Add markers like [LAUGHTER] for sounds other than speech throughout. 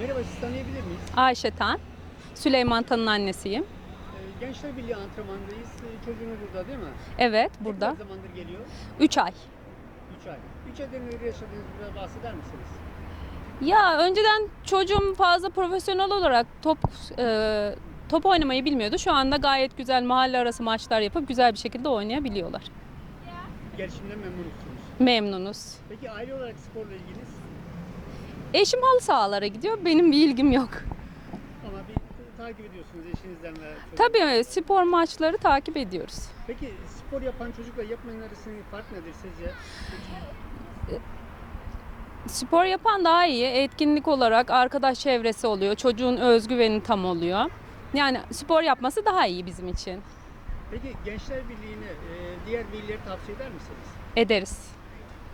Merhaba siz tanıyabilir miyiz? Ayşe Tan. Süleyman Tan'ın annesiyim. Ee, Gençler Birliği antrenmandayız. Ee, Çocuğunuz burada değil mi? Evet Ne burada. kadar zamandır geliyor? 3 ay. 3 ay. 3 ayda neler yaşadığınızı biraz bahseder misiniz? Ya önceden çocuğum fazla profesyonel olarak top e, top oynamayı bilmiyordu. Şu anda gayet güzel mahalle arası maçlar yapıp güzel bir şekilde oynayabiliyorlar. Gelişimden memnunsunuz. Memnunuz. Peki aile olarak sporla ilginiz? Eşim halı sahalara gidiyor. Benim bir ilgim yok. Ama bir takip ediyorsunuz eşinizden ve çocuk- Tabii spor maçları takip ediyoruz. Peki spor yapan çocukla yapmayan arasındaki fark nedir sizce? Spor yapan daha iyi. Etkinlik olarak arkadaş çevresi oluyor. Çocuğun özgüveni tam oluyor. Yani spor yapması daha iyi bizim için. Peki Gençler Birliği'ni e, diğer velilere tavsiye eder misiniz? Ederiz.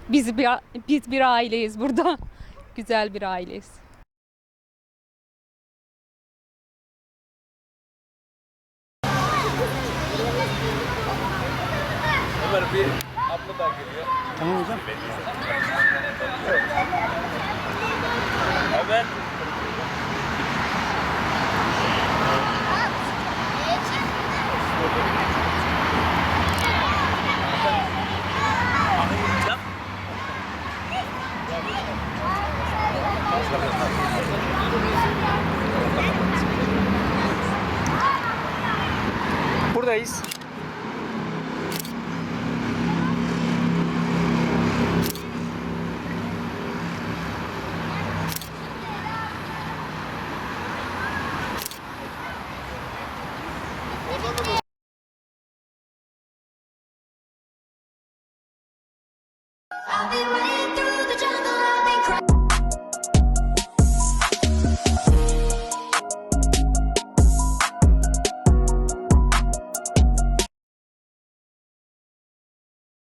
Biz bir biz bir aileyiz burada. [LAUGHS] Güzel bir aileyiz. Ömer Tamam hocam. Evet. Buradayız. I'll be.